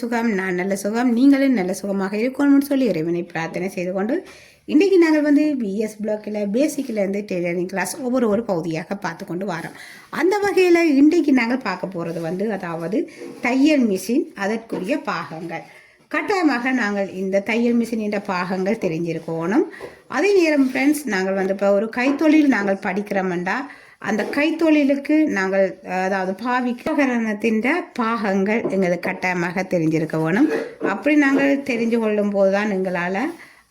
சுகம் நான் நல்ல சுகம் நீங்களும் நல்ல சுகமாக இருக்கணும்னு சொல்லி இறைவனை பிரார்த்தனை செய்து கொண்டு இன்றைக்கி நாங்கள் வந்து பிஎஸ் பிளாக்கில் பேசிக்கிலேருந்து டெய்லரிங் கிளாஸ் ஒவ்வொரு ஒரு பகுதியாக பார்த்து கொண்டு வரோம். அந்த வகையில் இன்றைக்கு நாங்கள் பார்க்க போகிறது வந்து அதாவது தையல் மிஷின் அதற்குரிய பாகங்கள். கட்டாயமாக நாங்கள் இந்த தையல் மிஷின் என்ற பாகங்கள் தெரிஞ்சிருக்கணும். அதே நேரம் ஃப்ரெண்ட்ஸ் நாங்கள் வந்து இப்போ ஒரு கைத்தொழில் நாங்கள் படிக்கிறோம்டா அந்த கைத்தொழிலுக்கு நாங்கள் அதாவது பாவிக்கரணத்தின் பாகங்கள் எங்களுக்கு கட்டாயமாக தெரிஞ்சிருக்க வேணும் அப்படி நாங்கள் தெரிஞ்சு கொள்ளும் போது தான் எங்களால்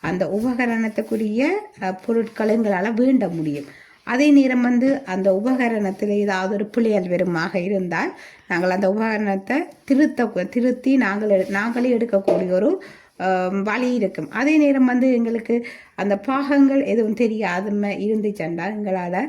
அந்த உபகரணத்துக்குரிய அஹ், பொருட்களை எங்களால் வேண்ட முடியும். அதே நேரம் வந்து அந்த உபகரணத்தில் ஏதாவது ஒரு பிள்ளைகள் வெறுமாக இருந்தால் நாங்கள் அந்த உபகரணத்தை திருத்த திருத்தி நாங்கள் எடு- நாங்களே எடுக்கக்கூடிய ஒரு வழி இருக்கும். அதே நேரம் வந்து எங்களுக்கு அந்த பாகங்கள் எதுவும் தெரியாதம இருந்துச்சுன்னா எங்களால்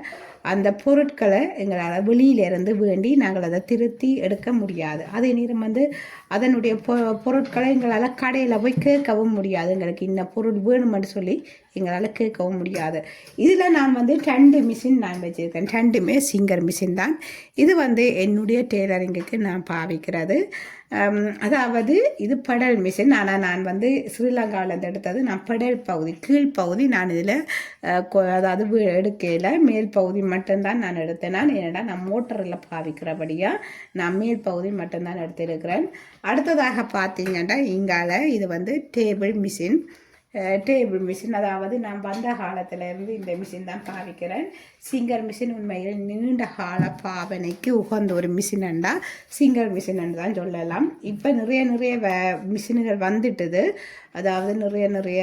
அந்த பொருட்களை எங்களால் வெளியிலிருந்து வேண்டி நாங்கள் அதை திருத்தி எடுக்க முடியாது. அதே நேரம் வந்து அதனுடைய பொ பொருட்களை எங்களால் கடையில் போய் கேட்கவும் முடியாது. எங்களுக்கு இன்ன பொருள் வேணுமென்னு சொல்லி எங்களால் கேட்கவும் முடியாது. இதில் நான் வந்து ரெண்டு மிஷின் நான் வச்சுருக்கேன். ரெண்டுமே சிங்கர் மிஷின் தான். இது வந்து என்னுடைய டெய்லரிங்குக்கு நான் பாவிக்கிறது. அதாவது இது படல் மிஷின் ஆனால் நான் வந்து ஸ்ரீலங்காவிலேருந்து எடுத்தது. நான் படல் பகுதி கீழ் பகுதி நான் இதில் அதாவது எடுக்கையில் மேல் பகுதி மட்டும்தான் நான் எடுத்தேன். நான் ஏன்னா நான் மோட்டரில் பாவிக்கிறபடியாக நான் மேல் பகுதி மட்டும்தான் எடுத்திருக்கிறேன். அடுத்ததாக பார்த்தீங்கன்னா இங்கால இது வந்து டேபிள் மிஷின். டேபிள் மிஷின் அதாவது நான் வந்த காலத்திலேருந்து இந்த மிஷின் தான் பாவிக்கிறேன் சிங்கர் மிஷின் உண்மையில் நீண்ட கால பாவனைக்கு உகந்த ஒரு மிஷினண்டா சிங்கர் மிஷினன்னு தான் சொல்லலாம். இப்போ நிறைய நிறைய வ- மிஷின்கள் வந்துட்டுது. அதாவது நிறைய நிறைய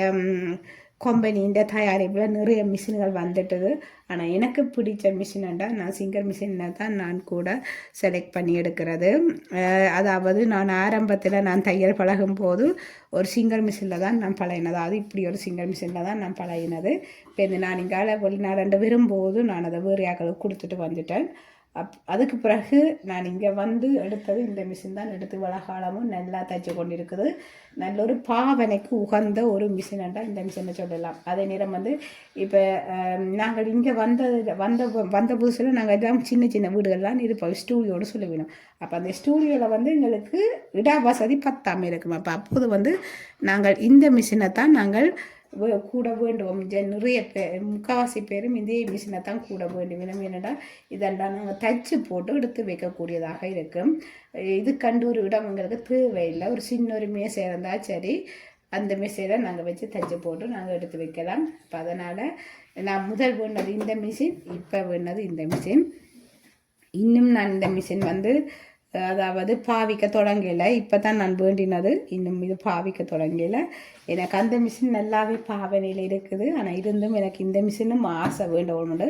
கம்பெனின்ற தயாரிப்பில் நிறைய மிஷின்கள் வந்துட்டது ஆனால் எனக்கு பிடிச்ச மிஷினண்டா நான் சிங்கர் மிஷினை தான் நான் கூட செலக்ட் பண்ணி எடுக்கிறது அதாவது நான் ஆரம்பத்தில் நான் தையல் பழகும் போது ஒரு சிங்கர் மிஷினில் தான் நான் பழகினது அது இப்படி ஒரு சிங்கர் மிஷினில் தான் நான் பழகினது இப்போ இந்த நான் இங்கால வெளிநாடு வரும்போது நான் அதை வேறு யாக்களுக்கு கொடுத்துட்டு வந்துட்டேன் அப் அதுக்கு பிறகு நான் இங்கே வந்து எடுத்தது இந்த மிஷின் தான். எடுத்து வளகாலமும் நல்லா தைச்சு கொண்டிருக்குது. நல்ல ஒரு பாவனைக்கு உகந்த ஒரு மிஷினண்டா இந்த மிஷினை சொல்லலாம். அதே நேரம் வந்து இப்போ நாங்கள் இங்கே வந்தது வந்த வந்த புதுசில் நாங்கள் எல்லாம் சின்ன சின்ன வீடுகள்லாம் இருப்போம். ஸ்டூடியோடு சொல்ல வேணும் அப்போ அந்த ஸ்டூடியோவில் வந்து எங்களுக்கு இட வசதி பத்தாமல் இருக்கும் அப்போ அப்போது வந்து நாங்கள் இந்த மிஷினை தான் நாங்கள் கூட வேண்டுவோம் நிறைய பேர் முக்கால்வாசி பேரும் இதே மிஷினை தான் கூட வேண்டும் வேணும் என்னடா இதெல்லாம் நாங்கள் தச்சு போட்டு எடுத்து வைக்கக்கூடியதாக இருக்கும் இது கண்டு ஒரு இடம் எங்களுக்கு தேவையில்லை ஒரு சின்ன ஒரு மேசை இருந்தால் சரி அந்த மேசையில் நாங்கள் வச்சு தச்சு போட்டு நாங்கள் எடுத்து வைக்கலாம் இப்போ அதனால் நான் முதல் வேண்டது இந்த மிஷின் இப்போ வேண்டது இந்த மிஷின் இன்னும் நான் இந்த மிஷின் வந்து அதாவது பாவிக்க தொடங்கலை. இப்போ தான் நான் வேண்டினது. இன்னும் இது பாவிக்க தொடங்கலை. எனக்கு அந்த மிஷின் நல்லாவே பாவனையில் இருக்குது. ஆனால் இருந்தும் எனக்கு இந்த மிஷினும் ஆசை வேண்டவனோடு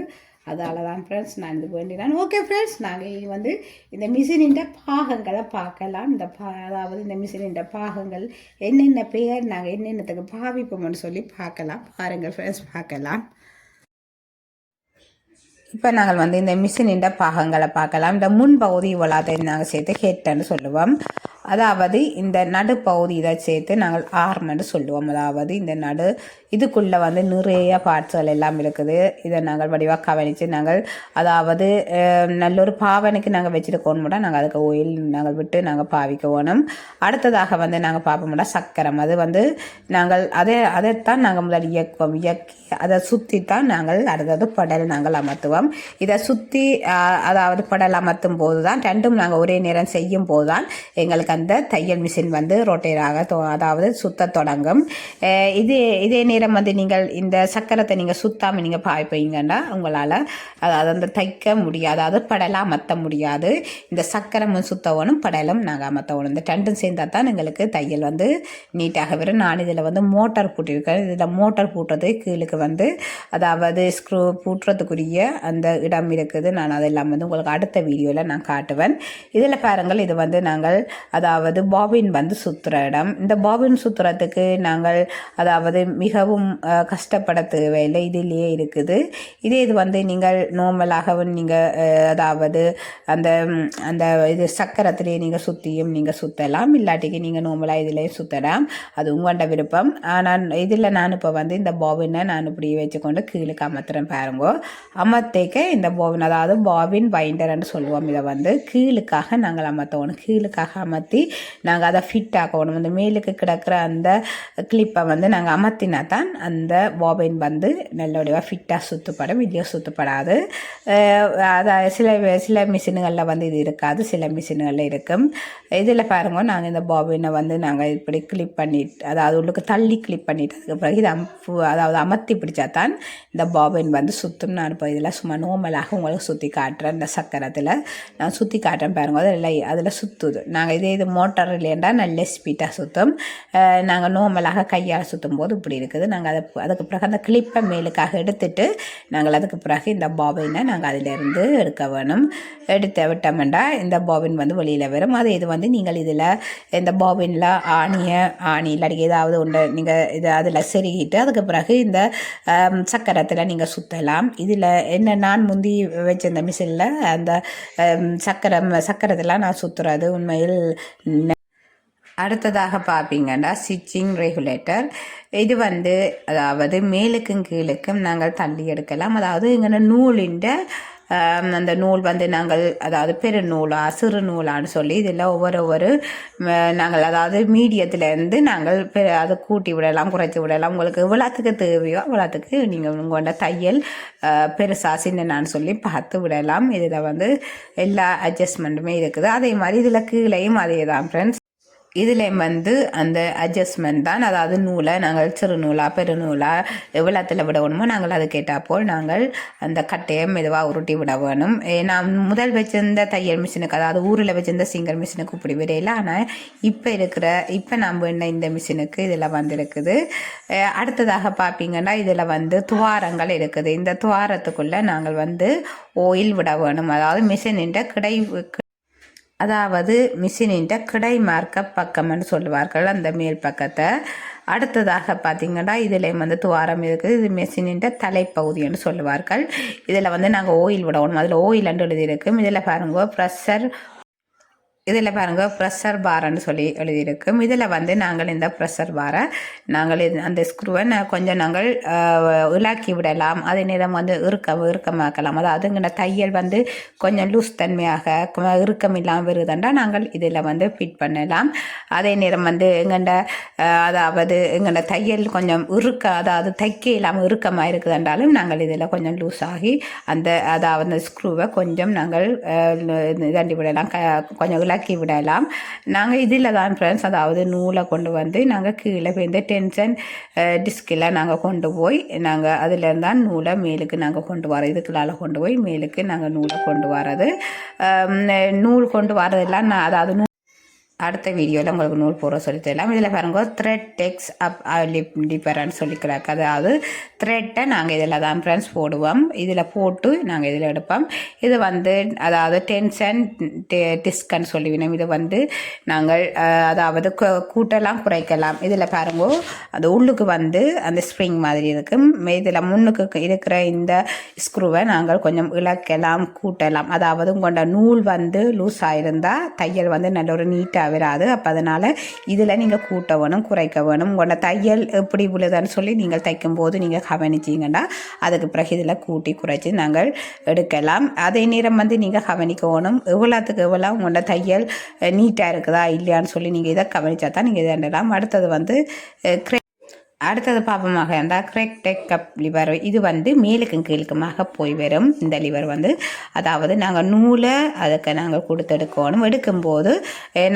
அதால தான் ஃப்ரெண்ட்ஸ் நான் இது வேண்டினேன். ஓகே ஃப்ரெண்ட்ஸ் நாங்கள் வந்து இந்த மிஷினின் பாகங்களை பார்க்கலாம். இந்த பா அதாவது இந்த மிஷினின் பாகங்கள் என்னென்ன பெயர் நாங்கள் என்னென்னத்துக்கு பாவிப்போம்னு சொல்லி பார்க்கலாம். பாருங்கள் ஃப்ரெண்ட்ஸ் பார்க்கலாம். இப்போ நாங்கள் வந்து இந்த மிஷினின் பாகங்களை பார்க்கலாம். இந்த முன் பகுதி இவ்வளோதை நாங்கள் சேர்த்து ஹெட்னு சொல்லுவோம். அதாவது இந்த நடுப்பகுதி இதை சேர்த்து நாங்கள் ஆர்ம்னு சொல்லுவோம். அதாவது இந்த நடு இதுக்குள்ளே வந்து நிறைய பார்ட்ஸ்கள் எல்லாம் இருக்குது. இதை நாங்கள் வடிவாக கவனித்து நாங்கள் அதாவது நல்ல ஒரு பாவனைக்கு நாங்கள் வச்சுருக்கோம்னா நாங்கள் அதுக்கு ஓயில் நாங்கள் விட்டு நாங்கள் பாவிக்க வேணும் அடுத்ததாக வந்து நாங்கள் பார்ப்போம்னா சக்கரம். அது வந்து நாங்கள் அதை அதைத்தான் நாங்கள் முதல் இயக்குவோம். இயக்கி அதை சுற்றி தான் நாங்கள் அடுத்தது படல் நாங்கள் அமர்த்துவோம். இதை சுற்றி அதாவது படல் அமர்த்தும் போது தான் ரெண்டும் நாங்கள் ஒரே நேரம் செய்யும் போது தான் எங்களுக்கு அந்த தையல் மிஷின் வந்து ரொட்டேராக தொ- அதாவது சுத்த தொடங்கும். இதே இது இதே நேரம் வந்து நீங்கள் இந்த சக்கரத்தை நீங்கள் சுத்தாமல் நீங்கள் பாய்ப்பீங்கன்னா உங்களால் அதாவது அந்த தைக்க முடியாது. அதாவது படலாக அமர்த்த முடியாது. இந்த சக்கரமும் சுத்தவனும் படலும் நாங்கள் அமர்த்தவனும். இந்த ரெண்டும் சேர்ந்தால் தான் எங்களுக்கு தையல் வந்து நீட்டாக வரும். நான் இதில் வந்து மோட்டார் போட்டிருக்கேன். இதில் மோட்டார் போட்டது கீழுக்கு வந்து அதாவது ஸ்க்ரூ பூட்டுறதுக்குரிய அந்த இடம் இருக்குது. நான் அதெல்லாம் வந்து உங்களுக்கு அடுத்த வீடியோவில் நான் காட்டுவேன். இதில் பாருங்கள் இது வந்து நாங்கள் அதாவது பாபின் வந்து சுற்றுற இடம். இந்த பாபின் சுற்றுறதுக்கு நாங்கள் அதாவது மிகவும் கஷ்டப்பட தேவையில்லை. இதிலேயே இருக்குது. இதே இது வந்து நீங்கள் நார்மலாகவும் நீங்கள் அதாவது அந்த அந்த இது சக்கரத்திலேயே நீங்கள் சுற்றியும் நீங்கள் சுற்றலாம் இல்லாட்டிக்கு நீங்கள் நார்மலாக இதிலே சுற்றலாம் அது உங்கள்கிட்ட விருப்பம். ஆனால் இதில் நான் இப்போ வந்து இந்த பாபினை நான் இப்படி வச்சுக்கொண்டு கீழுக்கு அமர்த்துறேன் பாருங்கோ. அமர்த்தேக்க இந்த போவின் அதாவது பாபின் பைண்டர்ன்னு சொல்லுவோம். இதை வந்து கீழுக்காக நாங்கள் அமர்த்தணும் கீழுக்காக அமர்த்தி நாங்கள் அதை ஃபிட் ஆக்கணும். அந்த மேலுக்கு கிடக்கிற அந்த கிளிப்பை வந்து நாங்கள் அமர்த்தினா தான் அந்த பாபின் வந்து நல்லபடியாக ஃபிட்டாக சுற்றுப்படும் இல்லையோ சுற்றுப்படாது அதை சில சில மிஷின்களில் வந்து இது இருக்காது. சில மிஷின்களில் இருக்கும். இதில் பாருங்க நாங்கள் இந்த பாபினை வந்து நாங்கள் இப்படி கிளிப் பண்ணிட்டு அதாவது உள்ளுக்கு தள்ளி கிளிப் பண்ணிட்டு அதுக்கு பிறகு இது அதாவது அமர்த்தி பிடிச்சா தான் இந்த பாபின் வந்து சுற்றும் நான் இப்போ இதில் சும்மா நோமலாக உங்களுக்கு சுற்றி காட்டுறேன் இந்த சக்கரத்தில். நான் சுற்றி காட்டுறேன் பாருங்க அதில் அதில் சுற்றுது நாங்கள் இதே இது மோட்டார் இல்லையாண்டா நல்ல ஸ்பீட்டாக சுற்றும் நாங்கள் நோமலாக கையால் சுற்றும் போது இப்படி இருக்குது. நாங்கள் அதை அதுக்கு பிறகு அந்த கிளிப்பை மேலுக்காக எடுத்துட்டு நாங்கள் அதுக்கு பிறகு இந்த பாபினை நாங்கள் அதிலிருந்து எடுக்க வேணும். எடுத்து விட்டோம்னா இந்த பாபின் வந்து வெளியில் வரும். அது இது வந்து நீங்கள் இதில் இந்த பாபினில் ஆணியை ஆணி இல்லாட்டி ஏதாவது ஒன்று நீங்கள் இது அதில் செருகிட்டு அதுக்கு பிறகு இந்த சக்கரத்தில் நீங்கள் சுற்றலாம் இதில் என்ன நான் முந்தி வச்சிருந்த மிஷினில் அந்த சக்கரம் சக்கரத்தில் நான் சுற்றுறது உண்மையில் அடுத்ததாக பார்ப்பீங்கன்னா ஸ்டிச்சிங் ரெகுலேட்டர் இது வந்து அதாவது மேலுக்கும் கீழுக்கும் நாங்கள் தள்ளி எடுக்கலாம். அதாவது இங்கே நூலிൻ്റെ அந்த நூல் வந்து நாங்கள் அதாவது பெருநூலா சிறு நூலான்னு சொல்லி இதில் ஒவ்வொரு ஒவ்வொரு நாங்கள் அதாவது மீடியத்துலேருந்து நாங்கள் அதை கூட்டி விடலாம் குறைச்சி விடலாம். உங்களுக்கு எவ்வளோத்துக்கு தேவையோ அவ்வளோத்துக்கு நீங்கள் உங்களோட தையல் பெருசாக சின்னனான்னு சொல்லி பார்த்து விடலாம். இதில் வந்து எல்லா அட்ஜஸ்ட்மெண்ட்டுமே இருக்குது. அதே மாதிரி இதில் கீழேயும் அதே தான் ஃப்ரெண்ட்ஸ் இதில் வந்து அந்த அட்ஜஸ்ட்மெண்ட் தான். அதாவது நூலை நாங்கள் சிறு நூலாக பெருநூலாக எவ்வளோத்தில் விட வேணுமோ நாங்கள் அது கேட்டாப்போல் நாங்கள் அந்த கட்டையை மெதுவாக உருட்டி விட வேணும். நான் முதல் வச்சிருந்த தையல் மிஷினுக்கு அதாவது ஊரில் வச்சிருந்த சிங்கர் மிஷினுக்கு இப்படி விடையில ஆனால் இப்போ இருக்கிற இப்போ நாம் வேண்ட இந்த மிஷினுக்கு இதில் வந்திருக்குது. அடுத்ததாக பார்ப்பீங்கன்னா இதில் வந்து துவாரங்கள் இருக்குது. இந்த துவாரத்துக்குள்ளே நாங்கள் வந்து ஓயில் விட வேணும். அதாவது மிஷினின்ற கிடை அதாவது மிஷினின் கிடை மார்க்க பக்கம்னு சொல்லுவார்கள் அந்த மேல் பக்கத்தை. அடுத்ததாக பார்த்தீங்கன்னா இதில் வந்து துவாரம் இருக்குது. இது மெஷினின் தலைப்பகுதின்னு சொல்லுவார்கள். இதில் வந்து நாங்கள் ஓயில் விடணும். அதில் ஓயில் அண்டு எழுதியிருக்கும். இதில் பாருங்க ப்ரெஷர் இதில் பாருங்கள் ப்ரெஷர் பார்ன்னு சொல்லி எழுதியிருக்கும் இதில் வந்து நாங்கள் இந்த ப்ரெஷர் பாரை நாங்கள் அந்த ஸ்க்ரூவை கொஞ்சம் நாங்கள் உலாக்கி விடலாம். அதே நேரம் வந்து இறுக்க இறுக்கமாக்கலாம். அதாவது இங்கே தையல் வந்து கொஞ்சம் லூஸ் தன்மையாக இறுக்கம் இல்லாமல் வருதுண்டா நாங்கள் இதில் வந்து ஃபிட் பண்ணலாம். அதே நேரம் வந்து எங்கண்ட அதாவது எங்கண்ட தையல் கொஞ்சம் இறுக்க அதாவது தைக்க இல்லாமல் இறுக்கமாக இருக்குதுன்றாலும் நாங்கள் இதில் கொஞ்சம் லூஸ் ஆகி அந்த அதாவது ஸ்க்ரூவை கொஞ்சம் நாங்கள் இதாண்டி விடலாம் கொஞ்சம் விளக்கி விடலாம். நாங்கள் இதில் தான் ஃப்ரெண்ட்ஸ் அதாவது நூலை கொண்டு வந்து நாங்கள் கீழே போய் டென்ஷன் டிஸ்கில் நாங்கள் கொண்டு போய் நாங்கள் அதில் தான் நூலை மேலுக்கு நாங்கள் கொண்டு வரோம் இதுக்குள்ளால் கொண்டு போய் மேலுக்கு நாங்கள் நூலை கொண்டு வர்றது. நூல் கொண்டு வரதெல்லாம் நான் அதாவது அடுத்த வீடியோவில் உங்களுக்கு நூல் போட சொல்லி தரலாம். இதில் பாருங்க த்ரெட் டெக்ஸ் அப் லிப் டிப்பரன்னு சொல்லி கிடக்கு அதாவது த்ரெட்டை நாங்கள் இதில் தான் ஃப்ரெண்ட்ஸ் போடுவோம். இதில் போட்டு நாங்கள் இதில் எடுப்போம். இது வந்து அதாவது டென்ஷன் டிஸ்கன்னு சொல்லிவினோம் இது வந்து நாங்கள் uh, அதாவது கூட்டெல்லாம் குறைக்கலாம். இதில் பாருங்க அது உள்ளுக்கு வந்து அந்த ஸ்ப்ரிங் மாதிரி இருக்கும். இதில் முன்னுக்கு இருக்கிற இந்த ஸ்க்ரூவை நாங்கள் கொஞ்சம் இழக்கலாம் கூட்டலாம். அதாவது உங்களோட நூல் வந்து லூஸ் ஆகிருந்தால் தையல் வந்து நல்ல ஒரு நீட்டாக வராது அப்போ அதனால் இதில் நீங்கள் கூட்ட வேணும் குறைக்க வேணும். உங்களோட தையல் எப்படி உள்ளதுன்னு சொல்லி நீங்கள் தைக்கும்போது நீங்கள் கவனிச்சிங்கன்னா அதுக்கு பிறகு இதில் கூட்டி குறைச்சி நாங்கள் எடுக்கலாம். அதே நேரம் வந்து நீங்கள் கவனிக்கணும் எவ்வளோத்துக்கு எவ்வளோ உங்களோட தையல் நீட்டாக இருக்குதா இல்லையான்னு சொல்லி நீங்கள் இதை கவனித்தா தான் நீங்கள் இதை அடுத்தது வந்து அடுத்தது பாப்பமாக இருந்தால் கிரெக் டெக் கப் லிவர் இது வந்து மேலுக்கும் கீழுக்குமாக போய் வரும். இந்த லிவர் வந்து அதாவது நாங்கள் நூலை அதுக்கு நாங்கள் கொடுத்தெடுக்கணும். எடுக்கும்போது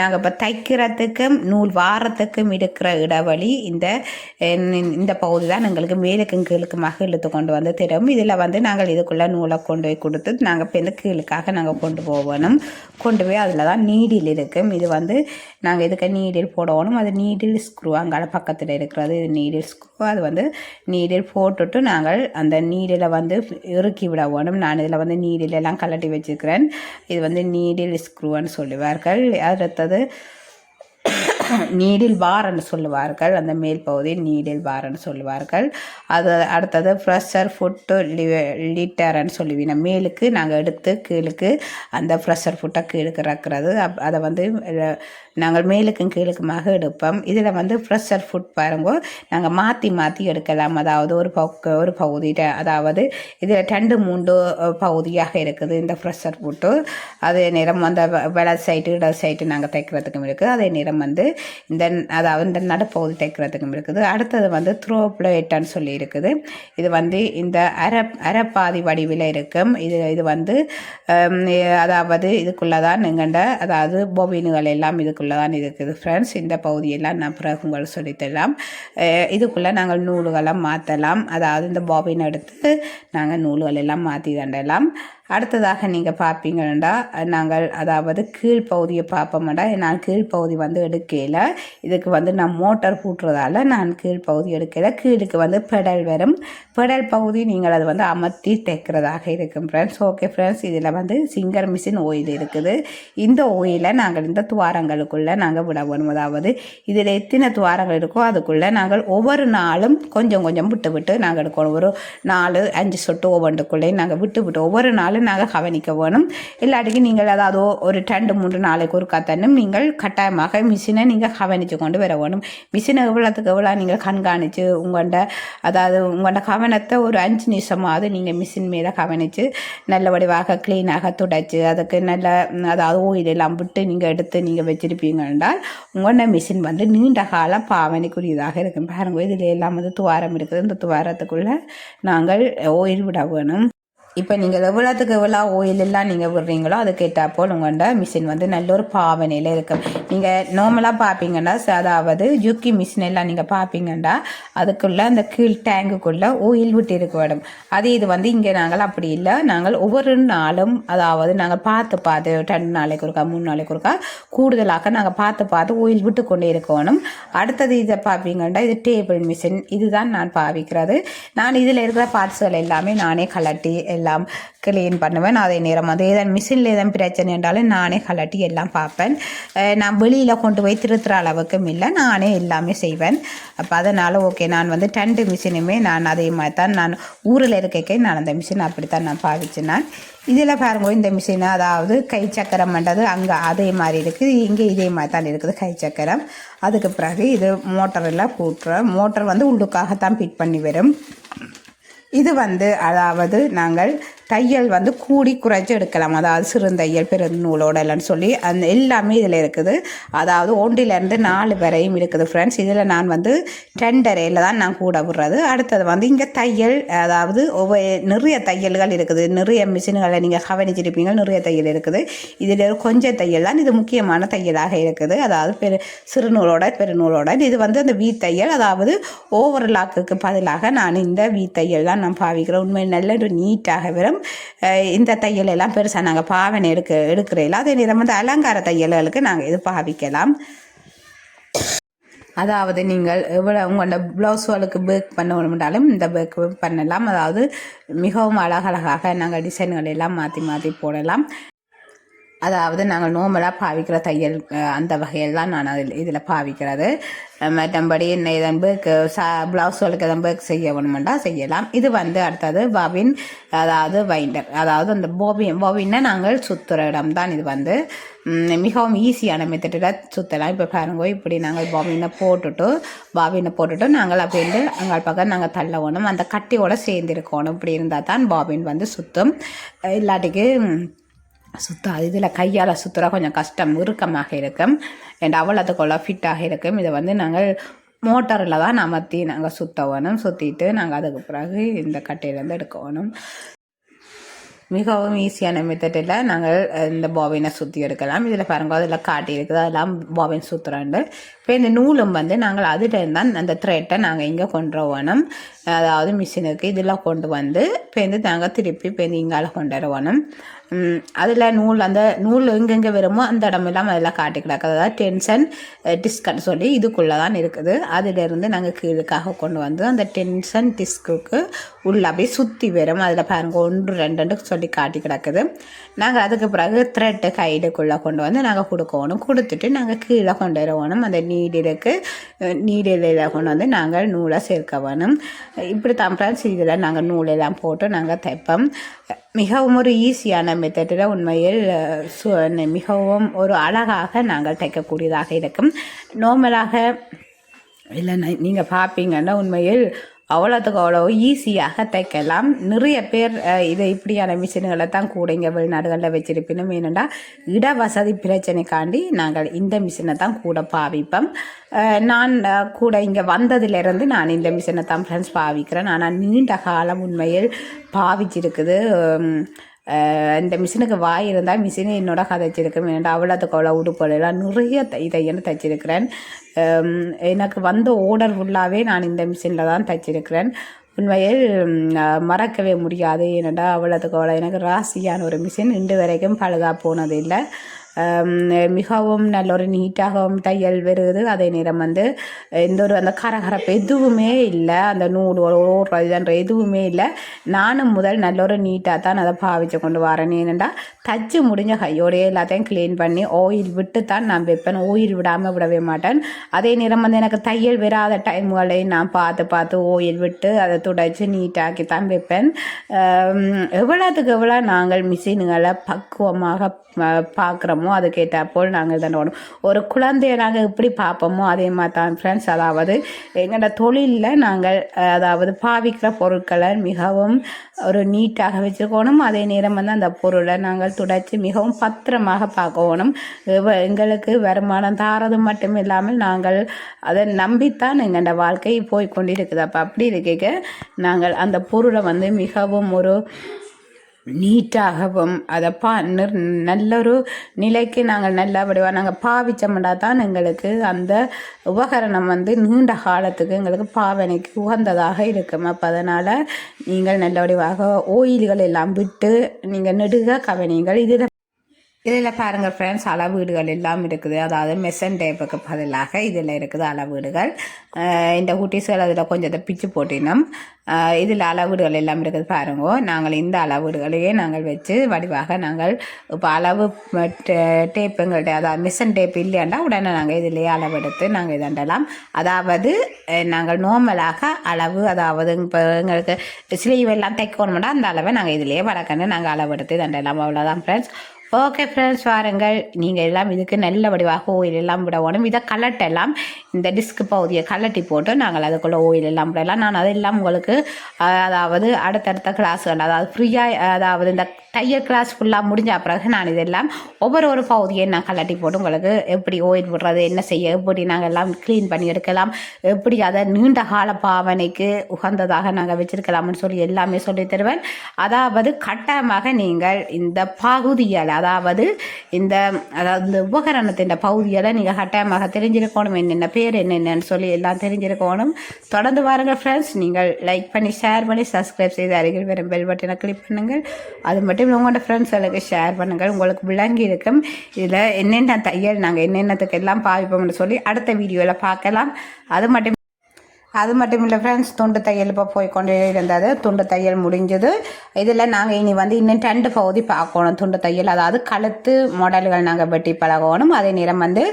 நாங்கள் இப்போ தைக்கிறதுக்கும் நூல் வாரத்துக்கும் எடுக்கிற இடைவெளி இந்த இந்த பகுதி தான் எங்களுக்கு மேலுக்கும் கீழுக்குமாக இழுத்து கொண்டு வந்து தரும். இதில் வந்து நாங்கள் இதுக்குள்ளே நூலை கொண்டு போய் கொடுத்து நாங்கள் இப்போ இந்த கீழுக்காக நாங்கள் கொண்டு போகணும். கொண்டு போய் அதில் தான் நீடில் இருக்கும். இது வந்து நாங்கள் இதுக்கு நீடில் போடணும்? அது நீடில் ஸ்க்ரூ அங்கே பக்கத்தில் இருக்கிறது. இது நீடில் நீடில்ஸ்க்கோ அது வந்து நீடில் போட்டுட்டு நாங்கள் அந்த நீடில் வந்து இறுக்கி விட வேணும். நான் இதில் வந்து நீடிலெல்லாம் கலட்டி வச்சுக்கிறேன் இது வந்து நீடில் ஸ்க்ரூன்னு சொல்லுவார்கள். அடுத்தது நீடில் வாரன்னு சொல்லுவார்கள். அந்த மேல் பகுதி நீடில் வாரன்னு சொல்லுவார்கள். அது அடுத்தது ப்ரெஷர் ஃபுட்டு லிட்டர்ன்னு சொல்லுவீங்க. மேலுக்கு நாங்கள் எடுத்து கீழுக்கு அந்த ப்ரெஷர் ஃபுட்டை கீழுக்கு இறக்குறது. அப் அதை வந்து நாங்கள் மேலுக்கும் கீழுக்குமாக எடுப்போம். இதில் வந்து ப்ரெஷர் ஃபுட் பாருங்க. நாங்கள் மாற்றி மாற்றி எடுக்கலாம். அதாவது ஒரு பகு ஒரு பகுதி அதாவது இதில் ரெண்டு மூன்று பகுதியாக இருக்குது இந்த ப்ரெஷர் ஃபுட்டு அதே நேரம் அந்த வ- வலது சைட்டு இடது சைட்டு நாங்கள் தைக்கிறதுக்கும் இருக்குது அதே நேரம் வந்து இந்த அதாவது இந்த நடுப்பகுதி தைக்கிறதுக்கும் இருக்குது. அடுத்தது வந்து த்ரோ பிளேட்டன்னு சொல்லி இருக்குது. இது வந்து இந்த அரை அரைப்பாதி வடிவில் இருக்கும். இது இது வந்து அதாவது இதுக்குள்ளே தான் எங்கண்ட அதாவது பொபின்கள் எல்லாம் இதுக்குள்ளே தான் இருக்குது ஃப்ரெண்ட்ஸ் இந்த பகுதியெல்லாம் நான் பிறகு உங்களுக்கு சொல்லித்தரலாம். இதுக்குள்ளே நாங்கள் நூல்களை மாற்றலாம் அதாவது இந்த பாபின் எடுத்து நாங்கள் நூல்கள் எல்லாம் மாற்றி தண்டலாம் அடுத்ததாக நீங்கள் பார்ப்பீங்கன்னா நாங்கள் அதாவது கீழ்ப்பகுதியை பார்ப்போம்டா நான் கீழ்ப்பகுதி வந்து எடுக்கல. இதுக்கு வந்து நான் மோட்டார் பூட்டுறதால நான் கீழ்ப்பகுதி எடுக்கல. கீழுக்கு வந்து பெடல் வரும். பெடல் பகுதி நீங்கள் அதை வந்து அமர்த்தி தைக்கிறதாக இருக்கும் ஃப்ரெண்ட்ஸ் ஓகே ஃப்ரெண்ட்ஸ் இதில் வந்து சிங்கர் மிஷின் ஓயில் இருக்குது. இந்த ஓயிலை நாங்கள் இந்த துவாரங்களுக்குள்ளே நாங்கள் விட வேணும் அதாவது இதில் எத்தனை துவாரங்கள் இருக்கோ அதுக்குள்ளே நாங்கள் ஒவ்வொரு நாளும் கொஞ்சம் கொஞ்சம் விட்டு விட்டு நாங்கள் எடுக்கணும். ஒரு நாலு அஞ்சு சொட்டு ஒவ்வொன்றுக்குள்ளேயும் நாங்கள் விட்டு விட்டு ஒவ்வொரு நாளும் நாங்கள் கவனிக்க வேணும். இல்லாட்டிக்கு நீங்கள் அதாவது ஒரு ரெண்டு மூன்று நாளைக்கு ஒரு கத்தனும் நீங்கள் கட்டாயமாக மிஷினை நீங்கள் கவனித்து கொண்டு வர வேணும். மிஷினை எவ்வளோத்துக்கு எவ்வளோ நீங்கள் கண்காணித்து உங்கள்கிட்ட அதாவது உங்களோட கவனத்தை ஒரு அஞ்சு நிமிஷமாவது நீங்கள் மிஷின் மீத கவனித்து நல்ல வடிவாக க்ளீனாக துடைச்சி அதுக்கு நல்ல அதாவது ஓயில் எல்லாம் விட்டு நீங்கள் எடுத்து நீங்கள் வச்சிருப்பீங்க என்றால் உங்களோட மிஷின் வந்து நீண்ட காலம் பாவனைக்குரியதாக இருக்கும். பாருங்க இதில் எல்லாம் வந்து துவாரம் இருக்குது. இந்த துவாரத்துக்குள்ளே நாங்கள் ஓயில் விட வேணும். இப்போ நீங்கள் எவ்வளோத்துக்கு எவ்வளோ ஓயிலெல்லாம் எல்லாம் நீங்கள் விடுறீங்களோ அதுக்கு ஏற்றாப்போல் உங்கள்கிட்ட மிஷின் வந்து நல்ல ஒரு பாவனையில் இருக்கும் நீங்கள் நார்மலாக பார்ப்பீங்கன்னா அதாவது ஜுக்கி மிஷின் எல்லாம் நீங்கள் பார்ப்பீங்கன்னா அதுக்குள்ளே அந்த கீழ் டேங்குக்குள்ளே ஓயில் விட்டு இருக்க வேணும் அது இது வந்து இங்கே நாங்கள் அப்படி இல்லை. நாங்கள் ஒவ்வொரு நாளும் அதாவது நாங்கள் பார்த்து பார்த்து ரெண்டு நாளைக்கு ஒருக்கா மூணு நாளைக்கு ஒருக்கா கூடுதலாக நாங்கள் பார்த்து பார்த்து ஓயில் விட்டு கொண்டே இருக்கணும். அடுத்தது இதை பார்ப்பீங்கன்னா இது டேபிள் மிஷின் இதுதான் நான் பாவிக்கிறது. நான் இதில் இருக்கிற பார்ட்ஸ்கள் எல்லாமே நானே கலட்டி எல்லாம் க்ளீன் பண்ணுவேன். அதே நேரம் வந்து ஏதாவது மிஷினில் ஏதாவது பிரச்சனை என்றாலும் நானே கலட்டி எல்லாம் பார்ப்பேன். நான் வெளியில் கொண்டு போய் திருத்துற அளவுக்கும் இல்லை. நானே எல்லாமே செய்வேன். அப்போ அதனால் ஓகே நான் வந்து டண்டு மிஷினுமே நான் அதே மாதிரி தான் நான் ஊரில் இருக்கக்கே நான் அந்த மிஷின் அப்படித்தான் நான் பாவிச்சேன். நான் இதில் பாருங்க இந்த மிஷின் அதாவது கை சக்கரம் பண்ணுறது அங்கே அதே மாதிரி இருக்குது. இங்கே இதே மாதிரி தான் இருக்குது கை சக்கரம். அதுக்கு பிறகு இது மோட்டரெல்லாம் கூட்டுறோம் மோட்டர் வந்து உள்ளுக்காகத்தான் ஃபிட் பண்ணி வரும். இது வந்து அதாவது நாங்கள் தையல் வந்து கூடி குறைச்சி எடுக்கலாம். அதாவது சிறுந்தையல் பெருநூலோட இல்லைன்னு சொல்லி அந்த எல்லாமே இதில் இருக்குது. அதாவது ஒன்றிலேருந்து நாலு வரையும் இருக்குது ஃப்ரெண்ட்ஸ் இதில் நான் வந்து டெண்டரையில் தான் நான் கூட விடுறது. அடுத்தது வந்து இங்கே தையல் அதாவது ஒவ்வொரு நிறைய தையல்கள் இருக்குது. நிறைய மிஷின்களை நீங்கள் கவனிச்சிருப்பீங்க. நிறைய தையல் இருக்குது. இதில் கொஞ்சம் தையல் தான். இது முக்கியமான தையலாக இருக்குது. அதாவது பெரு சிறுநூலோட பெருநூலோட இது வந்து அந்த வீ தையல். அதாவது ஓவர் லாக்குக்கு பதிலாக நான் இந்த வீ தையல் தான் நான் பாவிக்கிறேன். உண்மை நல்ல ஒரு நீட்டாக வரும். அஹ் இந்த தையல் எல்லாம் பெருசாக நாங்கள் பாவனை எடுக்க எடுக்கிறீங்களா அதே நேரம் வந்து அலங்கார தையல்களுக்கு நாங்கள் இது பாவிக்கலாம். அதாவது நீங்கள் எவ்வளோ உங்களோட ப்ளவுஸ்களுக்கு பேக் பண்ணாலும் இந்த பேக் பண்ணலாம். அதாவது மிகவும் அழகழகாக நாங்கள் டிசைன்கள் எல்லாம் மாற்றி மாற்றி போடலாம். அதாவது நாங்கள் நோமலாக பாவிக்கிற தையல் அந்த வகையில் தான் நான் அதில் இதில் பாவிக்கிறது. மற்றபடி என்ன இதன் சா ப்ளவுஸ்களுக்கு எதன் செய்ய வேணுமெண்டா செய்யலாம். இது வந்து அடுத்தது பாபின் அதாவது வைண்டர் அதாவது அந்த போபின் போபினை நாங்கள் சுற்றுற இடம் தான் இது வந்து. மிகவும் ஈஸியான மெத்தடில் சுற்றலாம் இப்போ பாருங்க இப்படி நாங்கள் பாபினை போட்டுட்டு பாபினை போட்டுட்டு நாங்கள் அப்படின்ட்டு அங்கால் பக்கம் நாங்கள் தள்ள வேணும் அந்த கட்டியோடு சேர்ந்து இருக்கணும் இப்படி இருந்தால் தான் பாபின் வந்து சுற்றும் இல்லாட்டிக்கு ம், இதில் கையால் சுற்றுறா கொஞ்சம் கஷ்டம் இறுக்கமாக இருக்கும். அண்ட் அவ்வளோத்துக்குள்ள ஃபிட்டாக இருக்கும். இதை வந்து நாங்கள் மோட்டரில் தான் அமர்த்தி நாங்கள் சுத்த சுற்றிட்டு நாங்கள் அதுக்கு பிறகு இந்த கட்டையிலேருந்து எடுக்கணும் மிகவும் ஈஸியான மெத்தடில் நாங்கள் இந்த பாபினை சுற்றி எடுக்கலாம். இதில் பாருங்க அதில் காட்டி இருக்குது. அதெல்லாம் பாபின் சுற்றுறாண்டு இப்போ இந்த நூலும் வந்து நாங்கள் அதில் தான் அந்த த்ரெட்டை நாங்கள் இங்கே கொண்டு வரணும். அதாவது மிஷினுக்கு இதெல்லாம் கொண்டு வந்து இப்போ வந்து நாங்கள் திருப்பி இப்போ இங்கால கொண்டு வரணும். அதில் நூல் அந்த நூல் எங்கெங்கே வருமோ அந்த இடமெல்லாம் அதில் காட்டி கிடக்குது அதாவது டென்ஷன் டிஸ்கன்னு சொல்லி இதுக்குள்ளே தான் இருக்குது. அதிலிருந்து நாங்கள் கீழுக்காக கொண்டு வந்து அந்த டென்ஷன் டிஸ்குக்கு உள்ள அப்படியே சுற்றி வரும். அதில் பாருங்க ஒன்று ரெண்டு சொல்லி சொல்லி காட்டி கிடக்குது. நாங்கள் அதுக்கு பிறகு த்ரெட்டு கைடுக்குள்ளே கொண்டு வந்து நாங்கள் கொடுக்கணும். கொடுத்துட்டு நாங்கள் கீழே கொண்டு வரணும். அந்த நீடிலுக்கு நீடிலையில் கொண்டு வந்து நாங்கள் நூலை சேர்க்க வேணும். இப்படி தான் ஃப்ரெண்ட்ஸ் இதில் நாங்கள் நூலெல்லாம் போட்டு நாங்கள் தைப்போம். மிகவும் ஒரு ஈஸியான மெத்தடில் உண்மையில் சு மிகவும் ஒரு அழகாக நாங்கள் தைக்கக்கூடியதாக இருக்கும். நார்மலாக இல்லை நீங்கள் பார்ப்பீங்கன்னா உண்மையில் அவ்வளோத்துக்கு அவ்வளோ ஈஸியாக தைக்கலாம். நிறைய பேர் இதை இப்படியான மிஷின்களை தான் கூட இங்கே வெளிநாடுகளில் வச்சிருப்பினும் என்னென்னா இட வசதி பிரச்சனைக்காண்டி நாங்கள் இந்த மிஷினை தான் கூட பாவிப்போம். நான் கூட இங்கே வந்ததிலிருந்து நான் இந்த மிஷினை தான் ஃப்ரெண்ட்ஸ் பாவிக்கிறேன். ஆனால் நீண்ட காலம் உண்மையில் பாவிச்சிருக்குது இந்த மிஷினுக்கு வாய் இருந்தால் மிஷினை என்னோட கதைச்சிருக்கேன் வேண்டாம் அவ்வளோத்துக்கு அவ்வளோ உடுப்புகள் நிறைய தை தையன்னு தைச்சிருக்கிறேன். எனக்கு வந்த ஓடர் ஃபுல்லாகவே நான் இந்த மிஷினில் தான் தைச்சிருக்கிறேன். உண்மையில் மறக்கவே முடியாது. ஏனெண்டா அவ்வளோத்துக்கு அவ்வளோ எனக்கு ராசியான ஒரு மிஷின் இன்று வரைக்கும் பழுதாக போனது இல்லை மிகவும் நல்ல ஒரு நீட்டாகவும் தையல் வருது. அதே நேரம் வந்து எந்த ஒரு அந்த கரகரப்பு எதுவுமே இல்லை. அந்த நூல் ஓடுறதுன்ற எதுவுமே இல்லை. நானும் முதல் நல்ல ஒரு நீட்டாக தான் அதை பாவிச்சு கொண்டு வரேன். ஏனெண்டா தச்சு முடிஞ்ச கையோடையே எல்லாத்தையும் க்ளீன் பண்ணி ஆயில் விட்டு தான் நான் வைப்பேன். ஆயில் விடாமல் விடவே மாட்டேன். அதே நேரம் வந்து எனக்கு தையல் வராத டைம்களையும் நான் பார்த்து பார்த்து ஓயில் விட்டு அதை துடைச்சி நீட்டாக்கி தான் வைப்பேன் எவ்வளோத்துக்கு எவ்வளோ நாங்கள் மிஷின்களை பக்குவமாக பார்க்குறோமோ அதுக்கேற்ற போல் நாங்கள் தான் ஓடும். ஒரு குழந்தைய நாங்கள் எப்படி பார்ப்போமோ? அதே மாதிரி தான் ஃப்ரெண்ட்ஸ் அதாவது எங்களோட தொழிலில் நாங்கள் அதாவது பாவிக்கிற பொருட்களை மிகவும் ஒரு நீட்டாக வச்சுக்கணும். அதே நேரம் வந்து அந்த பொருளை நாங்கள் துடைச்சி மிகவும் பத்திரமாக பார்க்கணும். எங்களுக்கு வருமானம் தாரது மட்டும் இல்லாமல் நாங்கள் அதை நம்பித்தான் எங்களோட வாழ்க்கை போய் கொண்டிருக்குது. அப்போ அப்படி இருக்க நாங்கள் அந்த பொருளை வந்து மிகவும் ஒரு நீட்டாகவும் அதை பா நிர் நல்லொரு நிலைக்கு நாங்கள் நல்லபடியாக நாங்கள் பாவிச்சோம்னா தான் எங்களுக்கு அந்த உபகரணம் வந்து நீண்ட காலத்துக்கு எங்களுக்கு பாவனைக்கு உகந்ததாக இருக்கும். அப்போ அதனால் நீங்கள் நல்லபடியாக ஓயில்கள் எல்லாம் விட்டு நீங்கள் நெடுக கவனிங்கள் இதில் இதில் பாருங்கள் ஃப்ரெண்ட்ஸ் அளவீடுகள் எல்லாம் இருக்குது. அதாவது மெசன் டேப்புக்கு பதிலாக இதில் இருக்குது அளவீடுகள். இந்த குட்டீஸ்கள் அதில் கொஞ்சத்தை பிச்சு போட்டினோம். இதில் அளவீடுகள் எல்லாம் இருக்குது பாருங்க. நாங்கள் இந்த அளவீடுகளையே நாங்கள் வச்சு வடிவாக நாங்கள் இப்போ அளவு டேப் எங்கள்கிட்ட அதாவது மிஷன் டேப் இல்லையாண்டா உடனே நாங்கள் இதிலேயே அளவெடுத்து நாங்கள் இதண்டலாம் அதாவது நாங்கள் நார்மலாக அளவு அதாவது இப்போ எங்களுக்கு ஸ்லீவ் எல்லாம் தைக்கணும்னா அந்த அளவை நாங்கள் இதிலேயே வளர்க்கணும் நாங்கள் அளவெடுத்து இதண்டலாம் அவ்வளோதான் ஃப்ரெண்ட்ஸ் ஓகே ஃப்ரெண்ட்ஸ் வாருங்கள். நீங்கள் எல்லாம் இதுக்கு நல்ல வடிவாக ஓயில் எல்லாம் விடணும். இதை கலட்டெல்லாம் இந்த டிஸ்க் பகுதியை கலட்டி போட்டு நாங்கள் அதுக்குள்ளே ஓயில் எல்லாம் விடலாம். நான் அதெல்லாம் உங்களுக்கு அதாவது அடுத்தடுத்த கிளாஸ்கள் அதாவது ஃப்ரீயாக அதாவது இந்த தையல் கிளாஸ் ஃபுல்லாக முடிஞ்ச பிறகு நான் இதெல்லாம் ஒவ்வொரு ஒரு பகுதியை நான் கலட்டி போட்டு உங்களுக்கு எப்படி ஓயில் விடுறது என்ன செய்ய எப்படி நாங்கள் எல்லாம் க்ளீன் பண்ணி எடுக்கலாம் எப்படி அதை நீண்ட கால பாவனைக்கு உகந்ததாக நாங்கள் வச்சிருக்கலாம்னு சொல்லி எல்லாமே சொல்லித் தருவேன். அதாவது கட்டாயமாக நீங்கள் இந்த பகுதியால் அதாவது இந்த அதாவது இந்த உபகரணத்தின் பகுதியால் நீங்கள் கட்டாயமாக தெரிஞ்சிருக்கணும் என்னென்ன பேர் என்னென்னு சொல்லி எல்லாம் தெரிஞ்சிருக்கணும். தொடர்ந்து வாருங்கள் ஃப்ரெண்ட்ஸ் நீங்கள் லைக் பண்ணி ஷேர் பண்ணி சப்ஸ்கிரைப் செய்து அருகில் வரும் பெல் பட்டனை கிளிக் பண்ணுங்கள். அது மட்டும் இல்லை உங்களோட ஃப்ரெண்ட்ஸ்களுக்கு ஷேர் பண்ணுங்கள். உங்களுக்கு விளங்கி இருக்கும். இதில் என்னென்ன தையல் நாங்கள் என்னென்னத்துக்கு எல்லாம் பாவிப்போம்னு சொல்லி அடுத்த வீடியோவில் பார்க்கலாம். அது மட்டும் அது மட்டும் இல்லை ஃப்ரெண்ட்ஸ் துண்டு தையல் இப்போ போய் கொண்டே இருந்தது. துண்டு தையல் முடிஞ்சது. இதில் நாங்கள் இனி வந்து இன்னும் ரெண்டு பகுதி பார்க்கணும். துண்டு தையல் அதாவது கழுத்து மாடல்கள் நாங்கள் வெட்டி பழகணும். அதே நேரம் வந்து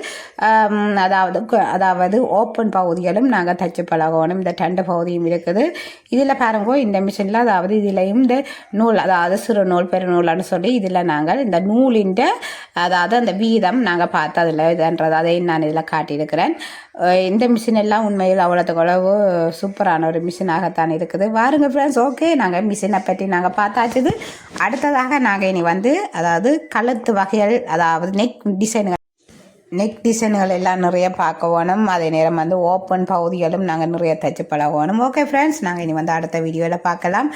அதாவது அதாவது ஓப்பன் பகுதிகளும் நாங்கள் தைச்சு பழகணும். இந்த ரெண்டு பகுதியும் இருக்குது. இதில் பாருங்க இந்த மிஷினில் அதாவது இதுலேயும் இந்த நூல் அதாவது சிறு நூல் பெருநூல்னு சொல்லி இதில் நாங்கள் இந்த நூலின் அதாவது அந்த வீதம் நாங்கள் பார்த்து அதில் இதுன்றது அதையும் நான் இதில் காட்டியிருக்கிறேன். இந்த மிஷின் எல்லாம் உண்மையில் அவ்வளோத்துக்கு அளவு சூப்பரான ஒரு மிஷினாகத்தான் இருக்குது. வாருங்க ஃப்ரெண்ட்ஸ் ஓகே நாங்கள் மிஷினை பற்றி நாங்கள் பார்த்தாச்சுது. அடுத்ததாக நாங்கள் இனி வந்து அதாவது கழுத்து வகைகள் அதாவது நெக் டிசைன்கள் நெக் டிசைன்கள் எல்லாம் நிறைய பார்க்க வேணும். அதே நேரம் வந்து ஓப்பன் பகுதிகளும் நாங்கள் நிறைய தைச்சு பழகணும் ஓகே ஃப்ரெண்ட்ஸ் நாங்கள் இனி வந்து அடுத்த வீடியோவில் பார்க்கலாம்.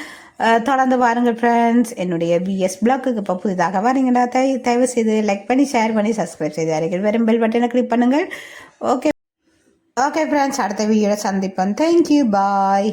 தொடர்ந்து பாருங்கள் ஃப்ரெண்ட்ஸ் என்னுடைய பிஎஸ் பிளாக்குக்கு இப்போ புதிதாக வரீங்களா தயவு செய்து லைக் பண்ணி ஷேர் பண்ணி சப்ஸ்கிரைப் செய்து அருகில் வெறும் பெல் பட்டனை கிளிக் பண்ணுங்கள். ஓகே ஓகே ஃப்ரெண்ட்ஸ் அடுத்த வீடியோவில் சந்திப்போம். Thank you bye